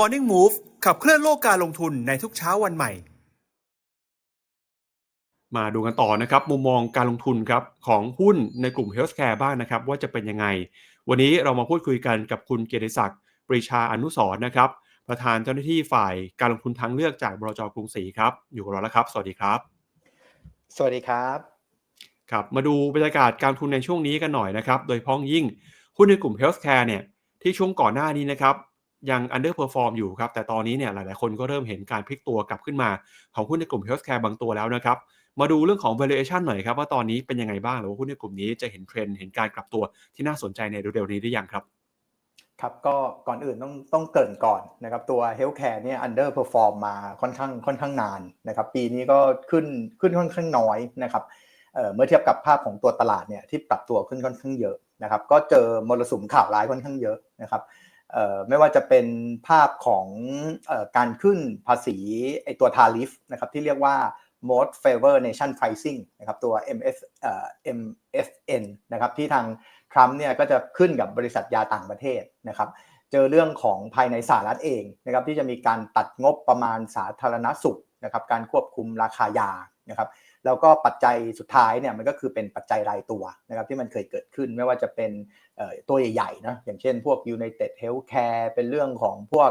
Morning Move ขับเคลื่อนโลกการลงทุนในทุกเช้าวันใหม่ มาดูกันต่อนะครับ มุมมองการลงทุนครับของหุ้นในกลุ่ม Healthcare บ้างนะครับ ว่าจะเป็นยังไง วันนี้เรามาพูดคุยกันกับคุณเกียรติศักดิ์ปรีชาอนุสรณ์นะครับ ประธานเจ้าหน้าที่ฝ่ายการลงทุนทางเลือกจากบลจกรุงศรีครับ อยู่กับเราแล้วครับ สวัสดีครับ สวัสดีครับครับมาดูบรรยากาศการลงทุนในช่วงนี้กันหน่อยนะครับ โดยเฉพ้องยิ่งหุ้นในกลุ่ม Healthcare เนี่ยที่ช่วงก่อนหน้านี้นะครับ ยัง underperform อร์มอยู่ครับ แต่ตอนนี้เนี่ยหลาย ๆ คนก็เริ่มเห็นการพลิกตัวกลับขึ้นมาของหุ้นในกลุ่ม Healthcare บางตัวแล้วนะครับ มาดูเรื่องของ valuation หน่อยครับ ว่าตอนนี้เป็นยังไงบ้างหรือว่าหุ้นในกลุ่มนี้จะเห็นเทรนด์เห็นการกลับตัวที่น่าสนใจในเร็วๆนี้หรือยังครับครับก็ก่อนอื่นต้องต้องเกินก่อนนะครับตัว healthcare เนี่ย underperform มาค่อนข้างค่อนข้างนานนะครับปีนี้ก็ขึ้นขึ้นค่อนข้างน้อยนะครับเเมื่อเทียบกับภาพของตัวตลาดเนี่ยที่ปรับตัวขึ้นค่อนข้างเยอะนะครับก็เจอมรสุมข่าวร้ายค่อนข้างเยอะนะครับ ไม่ว่าจะเป็นภาพของอการขึ้นภาษีไอตัว tariff นะครับที่เรียกว่า most favor nation pricing นะครับตัว MS MFN นะครับที่ทางทรัมป์เนี่ยก็จะขึ้นกับบริษัทยาต่างประเทศนะครับเจอเรื่องของภายในสหรัฐเองนะครับที่จะมีการตัดงบประมาณสาธารณสุขนะครับการควบคุมราคายา นะครับแล้วก็ปัจจัยสุดท้ายเนี่ยมันก็คือเป็นปัจจัยรายตัวนะครับที่มันเคยเกิดขึ้นไม่ว่าจะเป็นตัวใหญ่ๆนะอย่างเช่นพวก United Healthcare เป็นเรื่องของพวก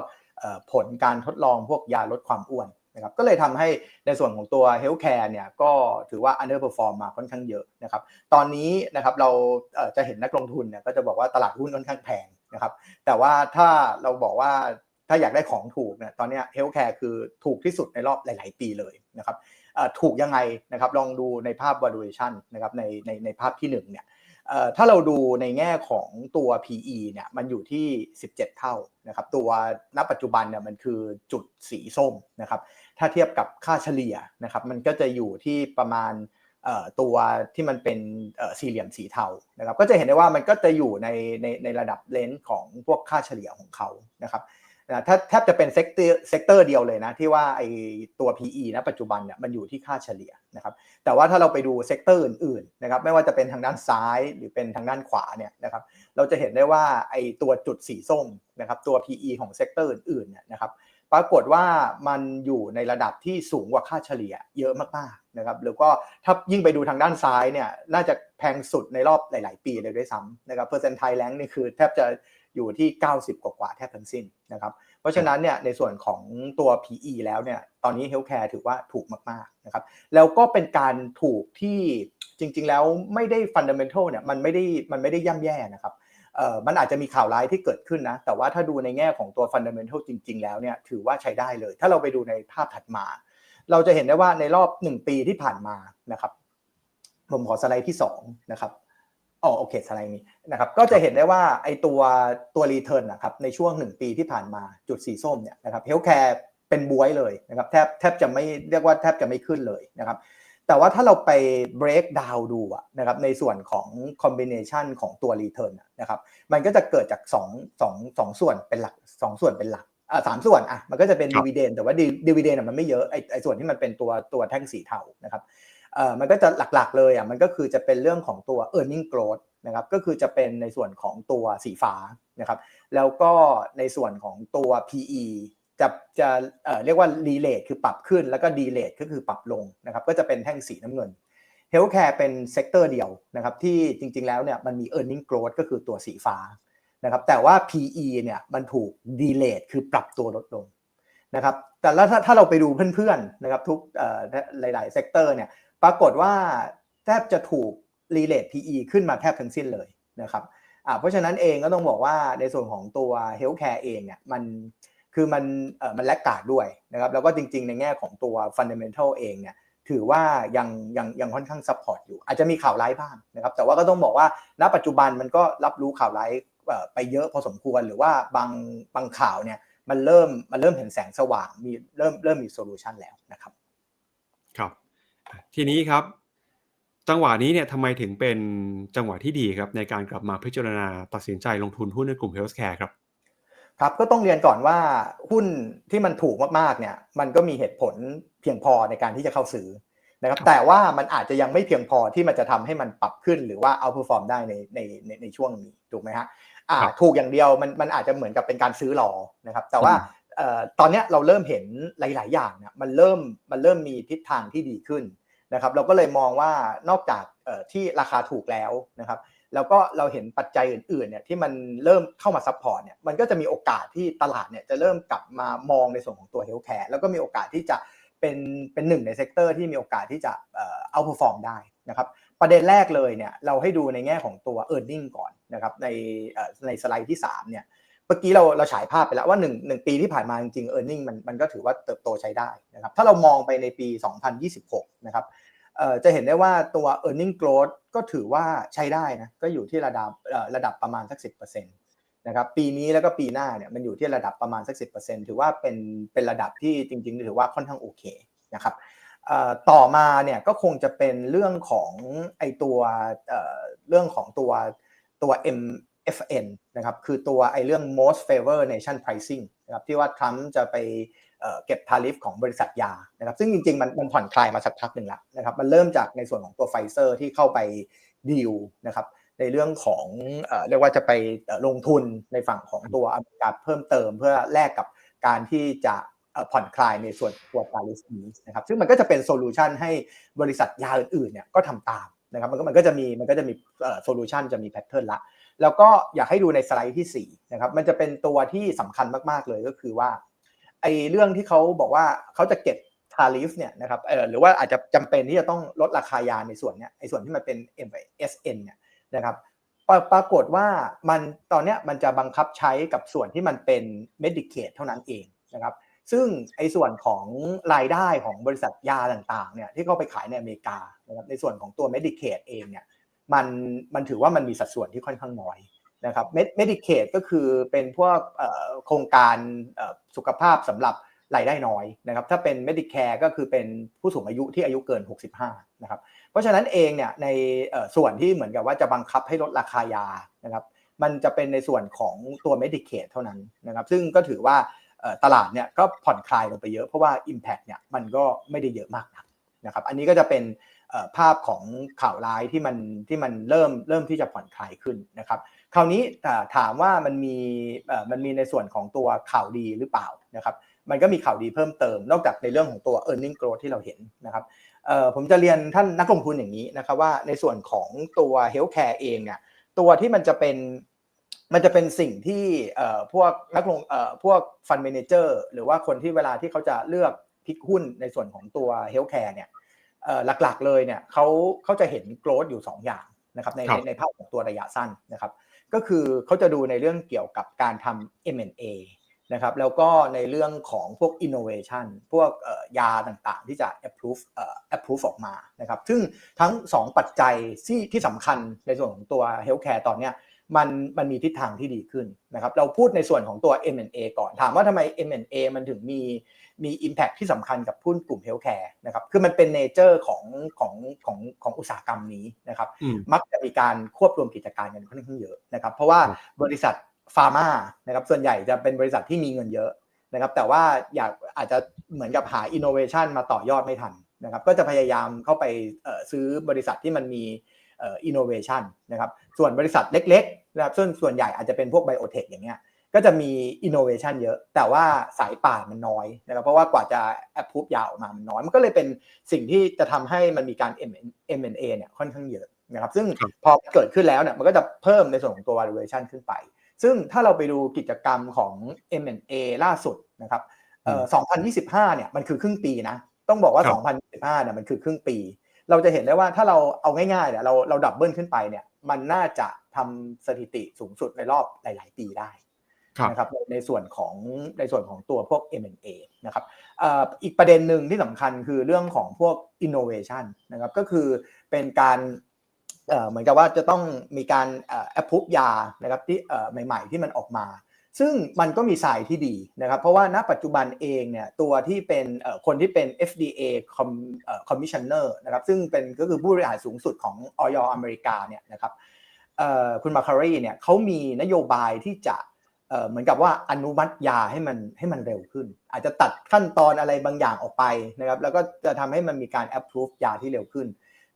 ผลการทดลองพวกยาลดความอ้วนนะครับก็เลยทำให้ในส่วนของตัว Healthcare เนี่ยก็ถือว่า underperform มาค่อนข้างเยอะนะครับตอนนี้นะครับเราจะเห็นนักลงทุนเนี่ยก็จะบอกว่าตลาดหุ้นค่อนข้างแพงนะครับแต่ว่าถ้าเราบอกว่าถ้าอยากได้ของถูกเนี่ยตอนนี้ Healthcare คือถูกที่สุดในรอบหลาย ๆ ปีเลยนะครับ ถูกยังไงนะครับลองดูในภาพ valuation นะครับในในในภาพที่1เนี่ยถ้าเราดูในแง่ของตัว PE เนี่ยมันอยู่ที่ 17 เท่านะครับตัวณปัจจุบันเนี่ยมันคือจุดสีส้มนะครับถ้าเทียบกับค่าเฉลี่ยนะครับมันก็จะอยู่ที่ประมาณตัวที่มันเป็นสี่เหลี่ยมสีเทานะครับก็จะเห็นได้ว่ามันก็จะอยู่ในในในระดับเลนส์ของพวกค่าเฉลี่ยของเขานะครับ นะถ้าแทบจะเป็นเซกเตอร์เซกเตอร์เดียวเลยนะ ที่ว่าไอตัว PE นะปัจจุบันเนี่ยมันอยู่ที่ค่าเฉลี่ยนะครับแต่ว่าถ้าเราไปดูเซกเตอร์อื่นๆนะครับไม่ว่าจะเป็นทางด้านซ้ายหรือเป็นทางด้านขวาเนี่ยนะครับเราจะเห็นได้ว่าไอตัวจุดสีส้มนะครับตัว PE ของเซกเตอร์อื่นๆเนี่ยนะครับปรากฏว่ามันอยู่ในระดับที่สูงกว่าค่าเฉลี่ยเยอะมากๆนะครับหรือก็ถ้ายิ่งไปดูทางด้านซ้ายเนี่ยน่าจะแพงสุดในรอบหลาย ๆ ปีเลยด้วยซ้ำนะครับเปอร์เซ็นต์ไทยแลงนี่คือแทบจะ อยู่ที่ 90 กว่ากว่าแทบทั้งสิ้นนะครับ เพราะฉะนั้นเนี่ยในส่วนของตัว PE แล้วเนี่ยตอนนี้ Healthcare ถือว่าถูกมากๆนะครับแล้วก็เป็นการถูกที่จริง ๆ แล้วไม่ได้ Fundamental เนี่ยมันไม่ได้มันไม่ได้ย่ำแย่นะครับเอ่อมันอาจจะมีข่าวร้ายที่เกิดขึ้นนะ แต่ว่าถ้าดูในแง่ของตัว Fundamental จริง ๆ แล้วเนี่ยถือว่าใช้ได้เลย ถ้าเราไปดูในภาพถัดมา เราจะเห็นได้ว่าในรอบ 1 ปีที่ผ่านมานะครับผมขอสไลด์ที่2นะครับ อ๋อโอเคสไลด์นี้นะครับก็จะเห็นได้ว่าไอตัวตัวรีเทิร์นนะครับในช่วง 1 ปีที่ผ่านมาจุดสีส้มเนี่ยนะครับเฮลท์แคร์เป็นบวยเลยนะครับแทบแทบจะไม่เรียกว่าแทบจะไม่ขึ้นเลยนะครับแต่ว่าถ้าเราไป break down ดูนะครับในส่วนของ combination ของตัว return นะครับมันก็จะเกิดจาก2 2 2ส่วนเป็นหลัก 2 ส่วนเป็นหลักอ่าสามส่วนอะมันก็จะเป็น dividend แต่ว่า dividend มันไม่เยอะไอไอส่วนที่มันเป็นตัวตัวแท่งสีเทานะครับ เอ่อมันก็จะหลักๆเลยอะมันก็คือจะเป็นเรื่องของตัว e a r n i n g growth นะครับก็คือจะเป็นในส่วนของตัวสีฟ้านะครับแล้วก็ในส่วนของตัว PE จะจะเอ่อเรียกว่า r e l a t คือปรับขึ้นแล้วก็ delate ก็คือปรับลงนะครับก็จะเป็นแท่งสีน้ำเงิน Healthcare เป็นเซกเตอร์เดียวนะครับที่จริงๆแล้วเนี่ยมันมี e a r n i n g growth ก็คือตัวสีฟ้านะครับแต่ว่า PE เนี่ยมันถูก delate คือปรับตัวลดลงนะครับแต่แล้วถ้าถ้าเราไปดูเพื่อนๆนะครับทุกหลายๆเซกเตอร์เนี่ย ปรากฏว่าแทบจะถูก relate PE ขึ้นมาแทบทั้งสิ้นเลยนะครับเพราะฉะนั้นเองก็ต้องบอกว่าในส่วนของตัว healthcare เองเนี่ยมันคือมันเออมันแลกกาดด้วยนะครับแล้วก็จริง ๆ ในแง่ของตัว fundamental เองเนี่ยถือว่ายังยังยังค่อนข้าง support อยู่ อาจจะมีข่าวร้ายบ้างนะครับแต่ว่าก็ต้องบอกว่าณปัจจุบันมันก็รับรู้ข่าวร้ายไปเยอะพอสมควรหรือว่าบางบางข่าวเนี่ยมันเริ่มมันเริ่มเห็นแสงสว่างมีเริ่มเริ่มมีโซลูชันแล้วนะครับ ครับ ทีนี้ครับ จังหวะนี้เนี่ยทำไมถึงเป็นจังหวะที่ดีครับ ในการกลับมาพิจารณาตัดสินใจลงทุนหุ้นในกลุ่มเฮลส์แคร์ครับครับก็ต้องเรียนก่อนว่าหุ้นที่มันถูกมากๆเนี่ยมันก็มีเหตุผลเพียงพอในการที่จะเข้าซื้อนะครับแต่ว่ามันอาจจะยังไม่เพียงพอที่มันจะทำให้มันปรับขึ้นหรือว่าเอาเพอร์ฟอร์มได้ในในในในช่วงนี้ถูกไหมฮะอ่าถูกอย่างเดียวมันมันอาจจะเหมือนกับเป็นการซื้อหลอนะครับแต่ว่าเอ่อตอนเนี้ยเราเริ่มเห็นหลาย ๆ อย่างเนี่ยมันเริ่มมันเริ่มมีทิศทางที่ดีขึ้น นะครับเราก็เลยมองว่านอกจากที่ราคาถูกแล้วนะครับแล้วก็เราเห็นปัจจัยอื่นๆเนี่ยที่มันเริ่มเข้ามาซัพพอร์ตเนี่ยมันก็จะมีโอกาสที่ตลาดเนี่ยจะเริ่มกลับมามองในส่วนของตัวเฮลท์แคร์แล้วก็มีโอกาสที่จะเป็นเป็นหนึ่งในเซกเตอร์ที่มีโอกาสที่จะเอ่อเอาพอฟอร์มได้นะครับประเด็นแรกเลยเนี่ยเราให้ดูในแง่ของตัว e a r n i n g ก่อนนะครับในในสไลด์ที่ 3 เนี่ยเมื่อกี้เราเราฉายภาพไปแล้วว่า1 1ปีที่ผ่านมาจริงๆ e a r n i n g มันมันก็ถือว่าเติบโตใช้ได้นะครับถ้าเรามองไปในปี 2026 นะครับ จะเห็นได้ว่าตัว e a r n i n g growth ก็ถือว่าใช้ได้นะก็อยู่ที่ระดับระดับประมาณสัก 10%นะครับปีนี้แล้วก็ปีหน้าเนี่ยมันอยู่ที่ระดับประมาณสัก 10%ถือว่าเป็นเป็นระดับที่จริง ๆ ถือว่าค่อนข้างโอเคนะครับต่อมาเนี่ยก็คงจะเป็นเรื่องของไอตัวเเรื่องของตัวตัว MFN นะครับคือตัวไอเรื่อง most favor nation pricing นะครับที่ว่าทรัมป์จะไป เก็บทาริฟของบริษัทยานะครับซึ่งจริงๆมันมันผ่อนคลายมาสักพักหนึ่งแล้วนะครับมันเริ่มจากในส่วนของตัวไฟเซอร์ที่เข้าไปดีลนะครับในเรื่องของเรียกว่าจะไปลงทุนในฝั่งของตัวอเมริกาเพิ่มเติมเพื่อแลกกับการที่จะผ่อนคลายในส่วนตัวตาลิสนี้นะครับซึ่งมันก็จะเป็นโซลูชันให้บริษัทยาอื่นๆเนี่ยก็ทำตามนะครับมันก็มันก็จะมีมันก็จะมีโซลูชันจะมีแพทเทิร์นละแล้วก็อยากให้ดูในสไลด์ที่4นะครับมันจะเป็นตัวที่สำคัญมากๆเลยก็คือว่า ไอเรื่องที่เขาบอกว่าเขาจะเก็บทาริฟเนี่ยนะครับเออหรือว่าอาจจะจำเป็นที่จะต้องลดราคายาในส่วนเนี้ยไอส่วนที่มันเป็น MSN เนี่ยนะครับปรปรากฏว่ามันตอนเนี้ยมันจะบังคับใช้กับส่วนที่มันเป็น Medicaid เท่านั้นเองนะครับซึ่งไอ้ส่วนของรายได้ของบริษัทยาต่างๆเนี่ยที่เขาไปขายในอเมริกานะครับในส่วนของตัว Medicaid เองเนี่ยมันมันถือว่ามันมีสัดส่วนที่ค่อนข้างน้อย นะครับ Medicaid ก็คือเป็นพวกโครงการสุขภาพสำหรับรายได้น้อยนะครับถ้าเป็น Medicare ก็คือเป็นผู้สูงอายุที่อายุเกิน 65นะครับเพราะฉะนั้นเองเนี่ยในส่วนที่เหมือนกับว่าจะบังคับให้ลดราคายานะครับมันจะเป็นในส่วนของตัว Medicaid เท่านั้นนะครับซึ่งก็ถือว่าตลาดเนี่ยก็ผ่อนคลายลงไปเยอะเพราะว่า Impact เนี่ยมันก็ไม่ได้เยอะมากนักนะครับอันนี้ก็จะเป็นภาพของข่าวร้ายที่มันที่มันเริ่มเริ่มที่จะผ่อนคลายขึ้นนะครับ คราวนี้อ่าถามว่ามันมีเอ่อมันมีในส่วนของตัวข่าวดีหรือเปล่านะครับมันก็มีข่าวดีเพิ่มเติม นอกจากในเรื่องของตัว e a r n i n g growth ที่เราเห็นนะครับเอ่อผมจะเรียนท่านนักลงทุนอย่างนี้นะครับว่าในส่วนของตัว healthcare เองเนี่ยตัวที่มันจะเป็นมันจะเป็นสิ่งที่เอ่อพวกนักลงเอ่อพวกฟันเมนเจอร์หรือว่าคนที่เวลาที่เขาจะเลือกพิกหุ้นในส่วนของตัวเฮลท์แคร์เนี่ยเอ่อหลักๆเลยเนี่ยเขาเขาจะเห็นโกรดอยู่ 2 อย่างนะครับในครัในบในภาพของตัวระยะสั้นนะครับ ก็คือเขาจะดูในเรื่องเกี่ยวกับการทำ M&A นะครับแล้วก็ในเรื่องของพวก innovation พวกยาต่างๆ ที่จะ approve approve ออกมานะครับ ซึ่งทั้ง 2 ปัจจัยที่ที่สำคัญในส่วนของตัว healthcare ตอนเนี้ย มันมันมีทิศทางที่ดีขึ้นนะครับเราพูดในส่วนของตัว M&A ก่อนถามว่าทำไม M&A มันถึงมีมี Impact ที่สำคัญกับหุ้นกลุ่ม Healthcare นะครับคือมันเป็นเนเจอร์ของของของของอุตสาหกรรมนี้นะครับอืมมักจะมีการควบรวมกิจการกันค่อนข้างเยอะนะครับเพราะว่าครับบริษัทฟาร์มานะครับส่วนใหญ่จะเป็นบริษัทที่มีเงินเยอะนะครับแต่ว่าอยากอาจจะเหมือนกับหา innovation มาต่อยอดไม่ทันนะครับก็จะพยายามเข้าไปเอ่อซื้อบริษัทที่มันมี เอ่อ innovation นะครับส่วนบริษัทเล็กๆนะครับซึ่งส่วนใหญ่อาจจะเป็นพวก biotech อย่างเงี้ยก็จะมี innovation เยอะ แต่ว่าสายป่านมันน้อยนะครับเพราะว่ากว่าจะ approve ยาออกมามันน้อย มันก็เลยเป็นสิ่งที่จะทำให้มันมีการ M&A เนี่ยค่อนข้างเยอะนะครับซึ่งครับพอเกิดขึ้นแล้วเนี่ยมันก็จะเพิ่มในส่วนของตัว valuation ขึ้นไป ซึ่งถ้าเราไปดูกิจกรรมของ M&A ล่าสุดนะครับเอ่อ2025เนี่ยมันคือครึ่งปีนะต้องบอกว่าครับ2025เนี่ยมันคือครึ่งปี เราจะเห็นได้ว่าถ้าเราเอาง่ายๆเนี่ยเราเราดับเบิลขึ้นไปเนี่ยมันน่าจะทำสถิติสูงสุดในรอบหลาย ๆ ปีได้ครับนะครับในในส่วนของในส่วนของตัวพวก M&A นะครับเอ่ออีกประเด็นหนึ่งที่สำคัญคือเรื่องของพวก innovation นะครับก็คือเป็นการเอ่อเหมือนกับว่าจะต้องมีการเอ่อ approve ยานะครับที่เอ่อใหม่ ๆ ที่มันออกมา ซึ่งมันก็มีสายที่ดีนะครับ เพราะว่าณปัจจุบันเองเนี่ยตัวที่เป็นคนที่เป็น FDA commissioner นะครับซึ่งเป็นก็คือผู้บริหารสูงสุดของออยอเมริกาเนี่ยนะครับคุณมาคารีเนี่ยเขามีนโยบายที่จะเหมือนกับว่าอนุมัติยาให้มันให้มันเร็วขึ้น อาจจะตัดขั้นตอนอะไรบางอย่างออกไปนะครับแล้วก็จะทำให้มันมีการ approve ยาที่เร็วขึ้น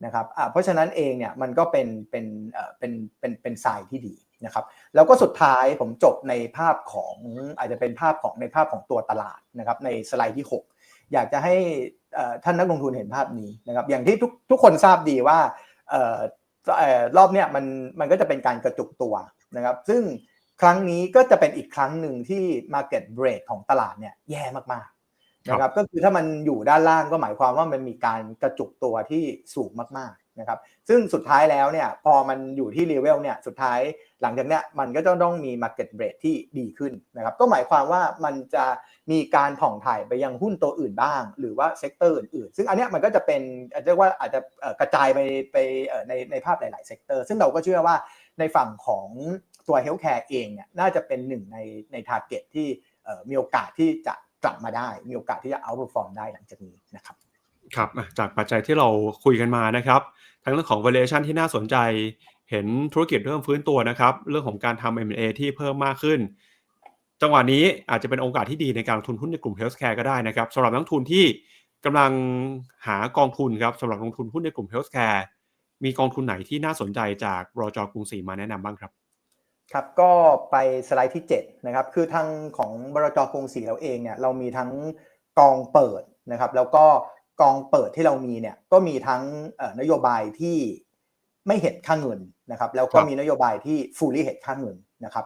นะครับเพราะฉะนั้นเองเนี่ยมันก็เป็นเป็นเอ่อเป็นเป็นเป็นสายที่ดี นะครับแล้วก็สุดท้ายผมจบในภาพของอาจจะเป็นภาพของในภาพของตัวตลาดนะครับในสไลด์ที่ 6 อยากจะให้เอ่อท่านนักลงทุนเห็นภาพนี้นะครับอย่างที่ทุกทุกคนทราบดีว่าเอ่อเอ่อรอบเนี้ยมันมันก็จะเป็นการกระจุกตัวนะครับซึ่งครั้งนี้ก็จะเป็นอีกครั้งหนึ่งที่ Market Break ของตลาดเนี่ยแย่มากๆนะครับก็คือถ้ามันอยู่ด้านล่างก็หมายความว่ามันมีการกระจุกตัวที่สูงมากๆ นะครับ ซึ่งสุดท้ายแล้วเนี่ยพอมันอยู่ที่เลเวลเนี่ยสุดท้ายหลังจากเนี้ยมันก็จะต้องมี Market b r e a ที่ดีขึ้นนะครับ ก็หมายความว่ามันจะมีการผ่องถ่ายไปยังหุ้นตัวอื่นบ้าง หรือว่าเซกเตอร์อื่นๆ ซึ่งอันเนี้ยมันก็จะเป็นอาจจะเรียกว่าอาจจะกระจายไปไปในในภาพหลายๆเซกเตอร์ซึ่งเราก็เชื่อว่าในฝั่งของตัวเฮลท์แคร์เองเนี่ยน่าจะเป็นหนึ่งในในทาร์เก็ตที่มีโอกาสที่จะกลับมาได้ มีโอกาสที่จะเอาเปอร์ฟอร์มได้หลังจากนี้นะครับครับจากปัจจัยที่เราคุยกันมานะครับ ทั้งเรื่องของ valuation ที่น่าสนใจ เห็นธุรกิจเริ่มฟื้นตัวนะครับ เรื่องของการทำ M&A ที่เพิ่มมากขึ้น จังหวะนี้อาจจะเป็นโอกาสที่ดีในการลงทุนหุ้นในกลุ่ม healthcare ก็ได้นะครับสำหรับนักทุนที่กำลังหากองทุนครับสำหรับลงทุนหุ้นในกลุ่ม healthcare มีกองทุนไหนที่น่าสนใจจากรอจกรุงศรีมาแนะนำบ้างครับครับก็ไปสไลด์ที่7นะครับคือทางของบรจกรุงศรีเราเองเนี่ยเรามีทั้งกองเปิดนะครับ แล้วก็ กองเปิดที่เรามีเนี่ยก็มีทั้งเอ่อนโยบายที่ไม่เห็นค่าเงินนะครับแล้วก็ครับมีนโยบายที่ fully เห็นค่าเงินนะครับ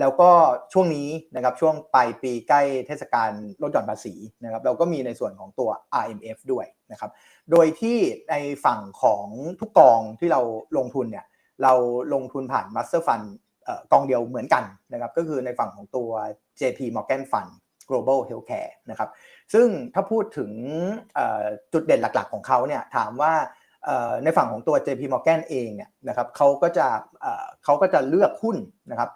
แล้วก็ช่วงนี้นะครับช่วงปลายปีใกล้เทศกาลลดหย่อนภาษีนะครับเราก็มีในส่วนของตัว RMF ด้วยนะครับโดยที่ในฝั่งของทุกกองที่เราลงทุนเนี่ยเราลงทุนผ่าน Master Fund เอ่อกองเดียวเหมือนกันนะครับก็คือในฝั่งของตัว JP Morgan Fund Global Healthcare นะครับซึ่งถ้าพูดถึงจุดเด่นหลักๆของเขาเนี่ยถามว่าในฝั่งของตัว JP Morgan เองเนี่ยนะครับเขาก็จะเขาก็จะเลือกหุ้นนะครับ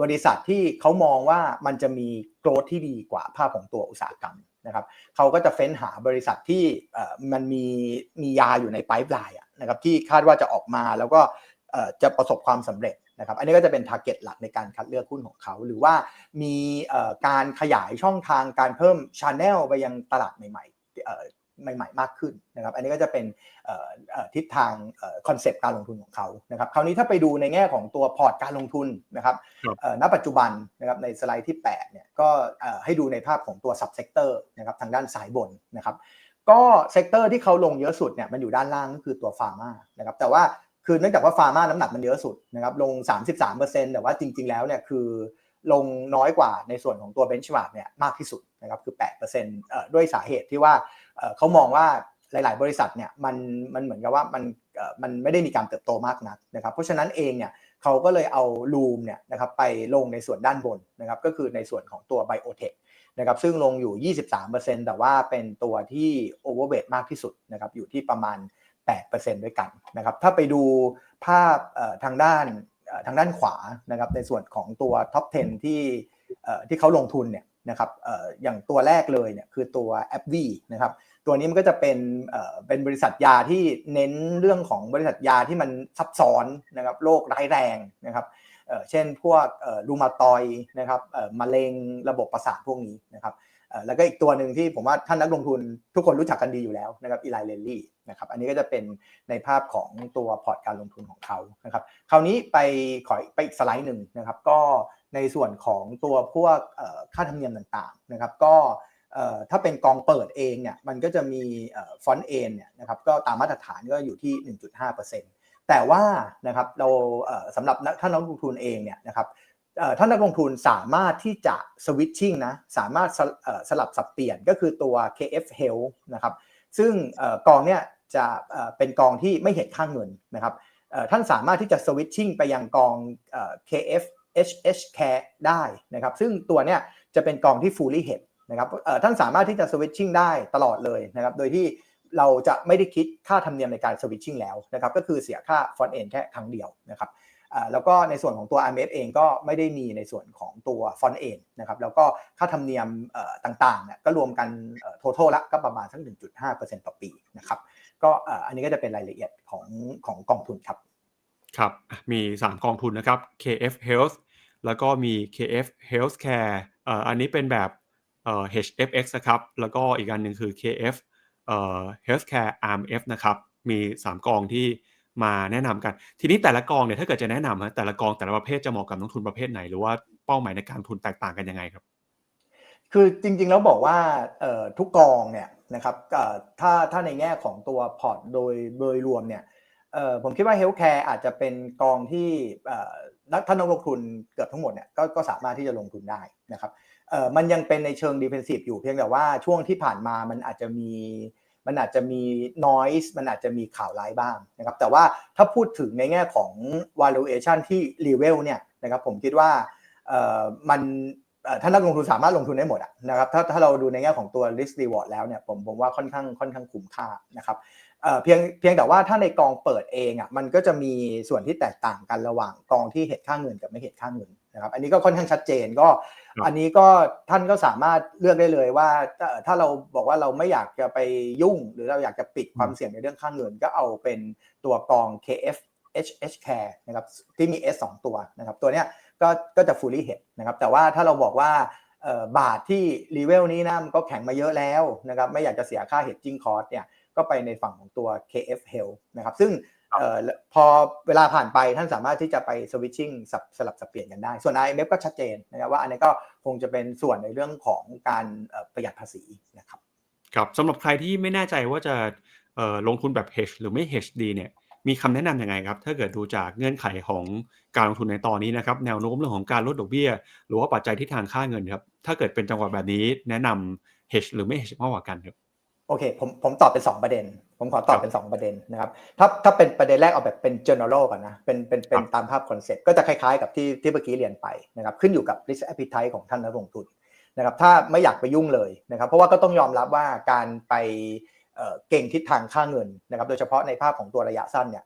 บริษัทที่เขามองว่ามันจะมีโกรธที่ดีกว่าภาพของตัวอุตสาหกรรมนะครับเขาก็จะเฟ้นหาบริษัทที่มันมีมียาอยู่ในไ i ป์ไลน์นะครับที่คาดว่าจะออกมาแล้วก็จะประสบความสำเร็จ นะครับอันนี้ก็จะเป็น t a r g e t หลักในการคัดเลือกหุ้นของเขา หรือว่ามีเอ่อการขยายช่องทางการเพิ่มช n แนลไปยังตลาดใหม่ๆเอ่อใหม่ ๆ มากขึ้นนะครับ อันนี้ก็จะเป็นเอ่อเอ่อทิศทางคอนเซปต์การลงทุนของเขานะครับ คราวนี้ถ้าไปดูในแง่ของตัวพอร์ตการลงทุนนะครับครับเอ่อณปัจจุบันนะครับในสไลด์ที่8เนี่ยก็เอ่อให้ดูในภาพของตัว sub sector นะครับทางด้านซ้ายบนนะครับก็เซกเตอร์ที่เขาลงเยอะสุดเนี่ยมันอยู่ด้านล่างก็คือตัวฟาร์มานะครับแต่ว่า คือเนื่องจากว่าฟาร์มาน้ำหนักมันเยอะสุดนะครับลง 33%แต่ว่าจริง ๆ แล้วเนี่ยคือลงน้อยกว่าในส่วนของตัวเบนช์มาร์กเนี่ยมากที่สุดนะครับคือ8%เอ่อด้วยสาเหตุที่ว่าเอ่อเขามองว่าหลาย ๆ บริษัทเนี่ยมันมันเหมือนกับว่ามันเอ่อมันไม่ได้มีการเติบโตมากนักนะครับเพราะฉะนั้นเองเนี่ยเขาก็เลยเอาลูมเนี่ยนะครับไปลงในส่วนด้านบนนะครับก็คือในส่วนของตัวไบโอเทคนะครับซึ่งลงอยู่ 23%แต่ว่าเป็นตัวที่ overweight มากที่สุดนะครับอยู่ที่ประมาณ 8%ด้วยกันนะครับถ้าไปดูภาพทางด้านทางด้านขวานะครับในส่วนของตัว top 10 ที่ที่เขาลงทุนเนี่ยนะครับอย่างตัวแรกเลยเนี่ยคือตัว a p v นะครับตัวนี้มันก็จะเป็นเป็นบริษัทยาที่เน้นเรื่องของบริษัทยาที่มันซับซ้อนนะครับโรคร้ายแรงนะครับเช่นพวกรูมาตอยนะครับมะเร็งระบบประสาทพวกนี้นะครับ แล้วก็อีกตัวหนึ่งที่ผมว่าท่านนักลงทุนทุกคนรู้จักกันดีอยู่แล้วนะครับอีไลเลนลี่นะครับอันนี้ก็จะเป็นในภาพของตัวพอร์ตการลงทุนของเขานะครับคราวนี้ไปขอไปอีกสไลด์หนึ่งนะครับก็ในส่วนของตัวพวกค่าธรรมเนียมต่างๆนะครับก็ถ้าเป็นกองเปิดเองเนี่ยมันก็จะมีฟอนต์เอนเนี่ยนะครับก็ตามมาตรฐานก็อยู่ที่ 1.5%แต่ว่านะครับเราสำหรับท่านนักลงทุนเองเนี่ยนะครับ ท่านนักลงทุนสามารถที่จะสวิตชิ่งนะสามารถสสลับสับเปลี่ยนก็คือตัว KF Health นะครับซึ่งอกองเนี่ยจะเเป็นกองที่ไม่เห็นค่าเงินนะครับท่านสามารถที่จะสวิตชิ่งไปยังกองอ KF HH Care ได้นะครับซึ่งตัวเนี่ยจะเป็นกองที่ fully h e d นะครับท่านสามารถที่จะสวิตชิ่งได้ตลอดเลยนะครับโดยที่เราจะไม่ได้คิดค่าธรรมเนียมในการสวิตชิ่งแล้วนะครับก็คือเสียค่าฟอนต์เอนแค่ครั้งเดียวนะครับ แล้วก็ในส่วนของตัว RMF เองก็ไม่ได้มีในส่วนของตัวฟอนเอนนะครับแล้วก็ค่าธรรมเนียมต่างๆเนี่ยก็รวมกันเอ่อ total ละก็ประมาณสัก 1.5%ต่อปีนะครับก็อันนี้ก็จะเป็นรายละเอียดของของกองทุนครับครับ มี 3 กองทุนนะครับ KF Health แล้วก็มี KF Healthcare อันนี้เป็นแบบ HFX นะครับ แล้วก็อีกอันหนึ่งคือ KF Healthcare RMF นะครับ มี 3 กองที่ มาแนะนำกัน ทีนี้แต่ละกองเนี่ยถ้าเกิดจะแนะนำฮะแต่ละกองแต่ละประเภทจะเหมาะกับนักทุนประเภทไหน หรือว่าเป้าหมายในการทุนแตกต่างกันยังไงครับ คือจริงๆแล้วบอกว่าทุกกองเนี่ยนะครับถ้าถ้าในแง่ของตัวพอร์ตโดยโดยรวมเนี่ยผมคิดว่าเฮลท์แคร์อาจจะเป็นกองที่นักท่านนักลงทุนเกือบทั้งหมดเนี่ยก็ก็สามารถที่จะลงทุนได้นะครับมันยังเป็นในเชิงดิเฟนซีฟอยู่เพียงแต่ว่าช่วงที่ผ่านมามันอาจจะมี มันอาจจะมี noise มันอาจจะมีข่าวร้ายบ้างนะครับแต่ว่าถ้าพูดถึงในแง่ของ valuation ที่ level เนี่ยนะครับผมคิดว่ามันเอ่อถ้านักลงทุนสามารถลงทุนได้หมดนะครับถ้าถ้าเราดูในแง่ของตัว risk reward แล้วเนี่ยผมผมว่าค่อนข้างค่อนข้างคุ้มค่านะครับเพียงเพียงแต่ว่าถ้าในกองเปิดเองอะมันก็จะมีส่วนที่แตกต่างกันระหว่างกองที่เหตุค่าเงินกับไม่เหตุค่าเงิน นะครับอันนี้ก็ค่อนข้างชัดเจนก็ครับอันนี้ก็ท่านก็สามารถเลือกได้เลยว่าถ้าถ้าเราบอกว่าเราไม่อยากจะไปยุ่ง หรือเราอยากจะปิดความเสี่ยงในเรื่องค่าเงิน ก็เอาเป็นตัวกอง KF HH Care นะครับที่มี S 2 ตัวนะครับตัวเนี้ยก็ก็จะ fully hedge นะครับแต่ว่าถ้าเราบอกว่าเอ่อบาทที่รีเวลนี้นะมันก็แข็งมาเยอะแล้วนะครับไม่อยากจะเสียค่า hedging cost เนี่ยก็ไปในฝั่งของตัว KF Health นะครับซึ่งเอ่อ พอเวลาผ่านไปท่านสามารถที่จะไป switching สลับสลับสับเปลี่ยนกันได้ ส่วน IMF ก็ชัดเจนนะครับว่าอันนี้ก็คงจะเป็นส่วนในเรื่องของการเอ่อประหยัดภาษีนะครับครับสำหรับใครที่ไม่แน่ใจว่าจะเอ่อลงทุนแบบ hedge หรือไม่ hedge ดีเนี่ยมีคำแนะนำยังไงครับ ถ้าเกิดดูจากเงื่อนไขของการลงทุนในตอนนี้นะครับแนวโน้มเรื่องของการลดดอกเบี้ย หรือว่าปัจจัยที่ทางค่าเงินครับถ้าเกิดเป็นจังหวะแบบนี้แนะนำ hedge หรือไม่ hedge มากกว่ากันครับ โอเคผมผมตอบเป็น 2 ประเด็น ผมขอตอบเป็น 2 ประเด็นนะครับถ้าถ้าเป็นประเด็นแรกเอาแบบเป็น general ก่อนนะเป็นเป็นเป็นครับตามภาพคอนเซ็ปต์ก็จะคล้ายๆกับที่ที่เมื่อกี้เรียนไปนะครับขึ้นอยู่กับ risk appetite ของท่านนักลงทุนนะครับถ้าไม่อยากไปยุ่งเลยนะครับเพราะว่าก็ต้องยอมรับว่าการไปเอ่อเก่งทิศทางค่าเงินนะครับโดยเฉพาะในภาพของตัวระยะสั้นเนี่ย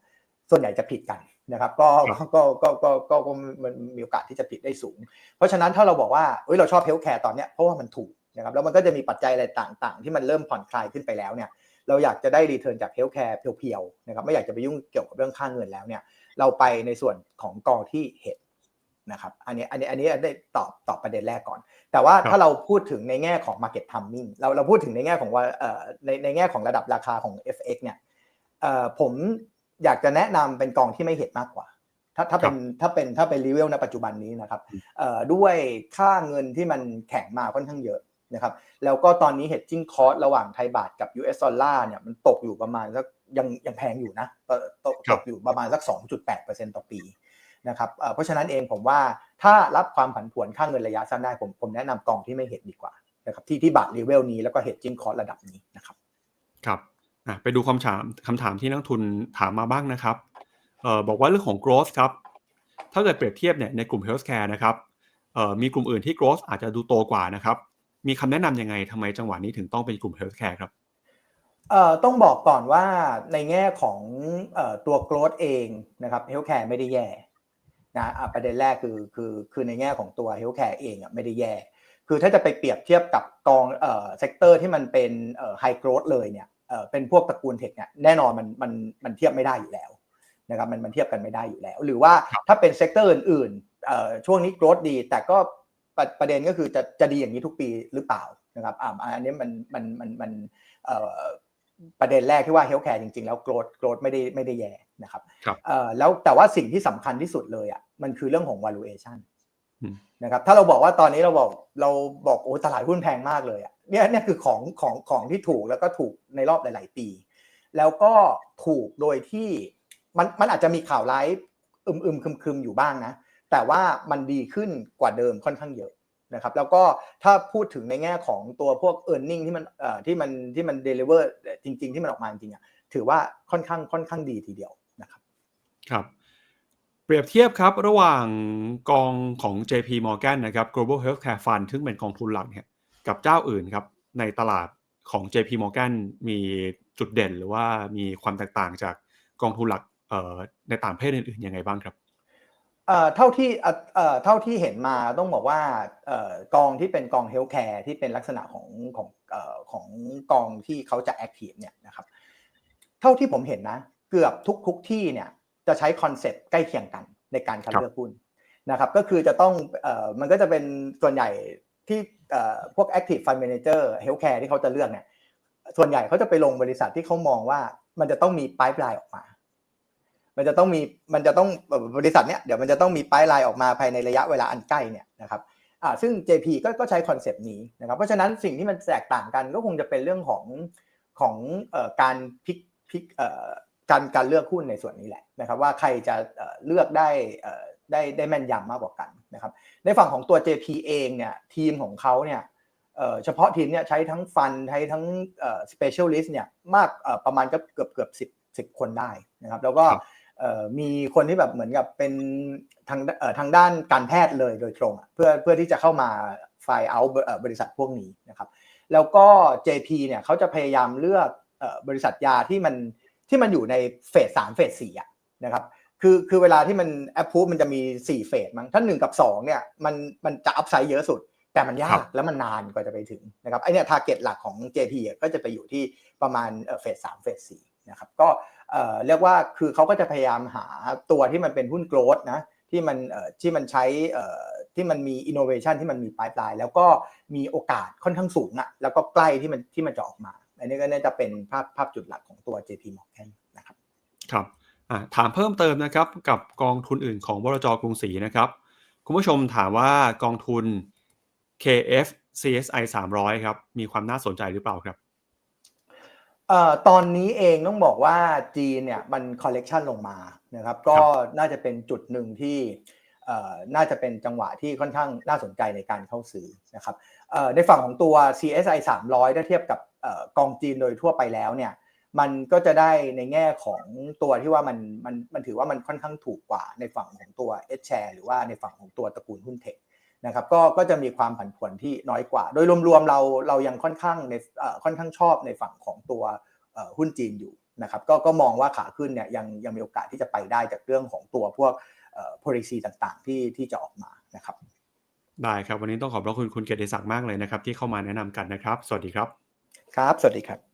ส่วนใหญ่จะผิดกันนะครับก็ครับก็ก็ก็ก็ก็มันมีโอกาสที่จะผิดได้สูง เพราะฉะนั้นถ้าเราบอกว่าเอ้ยเราชอบเฮลท์แคร์ตอนเนี้ยเพราะว่ามันถูก นะครับแล้วมันก็จะมีปัจจัยอะไรต่างๆ ที่มันเริ่มผ่อนคลายขึ้นไปแล้วเนี่ยเราอยากจะได้รีเทิร์นจากเฮลท์แคร์เพียวๆนะครับไม่อยากจะไปยุ่งเกี่ยวกับเรื่องค่าเงินแล้วเนี่ยเราไปในส่วนของกองที่เห็ดนะครับอันนี้อันนี้อันนี้ได้ตอบตอบประเด็นแรกก่อน แต่ว่าครับถ้าเราพูดถึงในแง่ของ market timing เราเราพูดถึงในแง่ของว่าเอ่อในในแง่ของระดับราคาของ FX เนี่ยเอ่อผมอยากจะแนะนำเป็นกองที่ไม่เห็ดมากกว่า ถ้าถ้าเป็นถ้าเป็นถ้าเป็นรีเวลในปัจจุบันนี้นะครับเอ่อด้วยค่าเงินที่มันแข็งมาค่อนข้างเยอะ นะครับแล้วก็ตอนนี้ hedging cost ระหว่างไทยบาทกับ US ดอลลาร์เนี่ยมันตกอยู่ประมาณสักยังยังแพงอยู่นะตกตกครัตบกอยู่ประมาณสัก 2.8%ต่อปีนะครับเอ่อเพราะฉะนั้นเองผมว่าถ้ารับความผันผวนค่าเงินระยะสั้นได้ผมผมแนะนำกองที่ไม่เห็ดดีกว่านะครับที่ที่บาทรีเวลนี้แล้วก็ hedging cost ระดับนี้นะครับครับอะไปดูคำถามคำถามที่นักทุนถามมาบ้างนะครับเอ่อบอกว่าเรื่องของ growth ครับ ถ้าเกิดเปรียบเทียบเนี่ยในกลุ่ม healthcare นะครับเอ่อมีกลุ่มอื่นที่ growth อาจจะดูโตกว่านะครับ มีคำแนะนำยังไงทำไมจังหวะนี้ถึงต้องเป็นกลุ่ม healthcare ครับเอ่อต้องบอกก่อนว่าในแง่ของเอ่อตัว growth เองนะครับ healthcare ไม่ได้แย่นะอะประเด็นแรกคือคือคือในแง่ของตัว healthcare เองอะไม่ได้แย่ คือถ้าจะไปเปรียบเทียบกับกองเอ่อเซกเตอร์ที่มันเป็นเอ่อ high growth เลยเนี่ยเอ่อเป็นพวกตระกูลเทคเนี่ยแน่นอนมันมันมันเทียบไม่ได้อยู่แล้วนะครับมันมันเทียบกันไม่ได้อยู่แล้ว หรือว่าถ้าเป็นเซกเตอร์อื่นๆเอ่อช่วงนี้ growth ดีแต่ก็ ประประเด็นก็คือจะจะดีอย่างนี้ทุกปีหรือเปล่านะครับอ่าอันนี้มันมันมันมันเอ่อประเด็นแรกที่ว่า healthcare จริงๆ แล้ว growth growth ไม่ได้ไม่ได้แย่นะครับครับเอ่อแล้วแต่ว่าสิ่งที่สำคัญที่สุดเลยอะมันคือเรื่องของ valuation อืมนะครับถ้าเราบอกว่าตอนนี้เราบอกเราบอกโอ้ตลาดหุ้นแพงมากเลยอะเนี่ยเนี่ยคือของของของที่ถูกแล้วก็ถูกในรอบหลาย ๆ ปี แล้วก็ถูกโดยที่มันมันอาจจะมีข่าวร้ายอึมอึมคึมคึมๆอยู่บ้างนะ แต่ว่ามันดีขึ้นกว่าเดิมค่อนข้างเยอะนะครับแล้วก็ถ้าพูดถึงในแง่ของตัวพวก e a r n i n g ที่มันเอ่อที่มันที่มัน deliver จริง ๆ ที่มันออกมาจริงๆอะถือว่าค่อนข้างค่อนข้างดีทีเดียวนะครับครับ เปรียบเทียบครับระหว่างกองของ JP Morgan นะครับ Global Healthcare Fund ซึ่งเป็นกองทุนหลักเนี่ยกับเจ้าอื่นครับในตลาดของ JP Morgan มีจุดเด่นหรือว่ามีความแตกต่างจากกองทุนหลักในต่างประเทศอื่นๆยังไงบ้างครับ เอ่อเท่าที่เอ่อเอ่อเท่าที่เห็นมาต้องบอกว่าเอ่อกองที่เป็นกองเฮลท์แคร์ที่เป็นลักษณะของของเอ่อของกองที่เขาจะแอคทีฟเนี่ยนะครับเท่าที่ผมเห็นนะ เกือบทุกทุกที่เนี่ยจะใช้คอนเซ็ปต์ใกล้เคียงกันในการคัดครับเลือกหุ้นนะครับก็คือจะต้องเอ่อมันก็จะเป็นส่วนใหญ่ที่เอ่อพวก Active Fund Manager Healthcare ที่เขาจะเลือกเนี่ยส่วนใหญ่เขาจะไปลงบริษัทที่เขามองว่ามันจะต้องมี pipeline ออกมา มันจะต้องมีมันจะต้องบริษัทเนี้ยเดี๋ยวมันจะต้องมีป้ายไลน์ออกมาภายในระยะเวลาอันใกล้เนี่ยนะครับอ่าซึ่ง JP ก็ก็ใช้คอนเซปต์นี้นะครับเพราะฉะนั้นสิ่งที่มันแตกต่างกันก็คงจะเป็นเรื่องของของเอ่อการพิกพิกเอ่อการการเลือกหุ้นในส่วนนี้แหละนะครับว่าใครจะเอ่อเลือกได้เอ่อได้ได้แม่นยำมากกว่ากันนะครับในฝั่งของตัว JP เองเนี่ยทีมของเขาเนี่ยเอ่อเฉพาะทีมเนี่ยใช้ทั้งฟันใช้ทั้งเอ่อ specialist เนี่ยมากเอ่อประมาณก็เกือบเกือบสิบสิบคนได้นะครับแล้วก็ มีคนที่แบบเหมือนกับเป็นทางเอ่อทางด้านการแพทย์เลยโดยตรงอะเพื่อเพื่อที่จะเข้ามาไฟเอาบริษัทพวกนี้นะครับแล้วก็ JP เนี่ยเขาจะพยายามเลือกเอ่อบริษัทยาที่มันที่มันอยู่ในเฟสสามเฟสสี่อะนะครับคือคือเวลาที่มันแอปพูมันจะมี 4 เฟสมั้งถ้า 1 กับ 2เนี่ยมันมันจะอัพไซด์เยอะสุด แต่มันยาครักบแล้วมันนานกว่าจะไปถึงนะครับไอเนี่ยทาร์เก็ตหลักของ JP อะก็จะไปอยู่ที่ประมาณเฟสสามเฟสสี่นะครับก็ เรียกว่าคือเขาก็จะพยายามหาตัวที่มันเป็นหุ้นโกลดนะที่มันที่มันใช้ที่มันมีอินโนเวชันที่มันมีปลายปลายแล้วก็มีโอกาสค่อนข้างสูงอะแล้วก็ใกล้ที่มันที่มันจะออกมา อันนี้ก็น่าจะเป็นภาพภาพจุดหลักของตัว JP Morgan นะครับครับถามเพิ่มเติมนะครับกับกองทุนอื่นของบลจกรุงศรีนะครับคุณผู้ชมถามว่ากองทุน KF CSI 300 ครับ มีความน่าสนใจหรือเปล่าครับ เอ่อตอนนี้เองต้องบอกว่าจีนเนี่ยมันคอลเลกชันลงมานะครับก็น่าจะเป็นจุดหนึ่งที่เอ่อน่าจะเป็นจังหวะที่ค่อนข้างน่าสนใจในการเข้าซื้อนะครับเอ่อในฝั่งของตัว CSI 300 ถ้าเทียบกับเอ่อกองจีนโดยทั่วไปแล้วเนี่ยมันก็จะได้ในแง่ของตัวที่ว่ามันมันมันถือว่ามันค่อนข้างถูกกว่าในฝั่งของตัว S share หรือว่าในฝั่งของตัวตระกูลหุ้นเทค นะครับก็ก็จะมีความผันผวนที่น้อยกว่า โดยรวมๆเราเรายังค่อนข้างในเอ่อค่อนข้างชอบในฝั่งของตัวเอ่อหุ้นจีนอยู่นะครับก็ก็มองว่าขาขึ้นเนี่ยยังยังมีโอกาสที่จะไปได้จากเรื่องของตัวพวกเอ่อ policy ต่างๆ ที่ที่จะออกมานะครับ ได้ครับ วันนี้ต้องขอบพระคุณคุณเกียรติศักดิ์มากเลยนะครับ ที่เข้ามาแนะนำกันนะครับ สวัสดีครับ ครับ สวัสดีครับ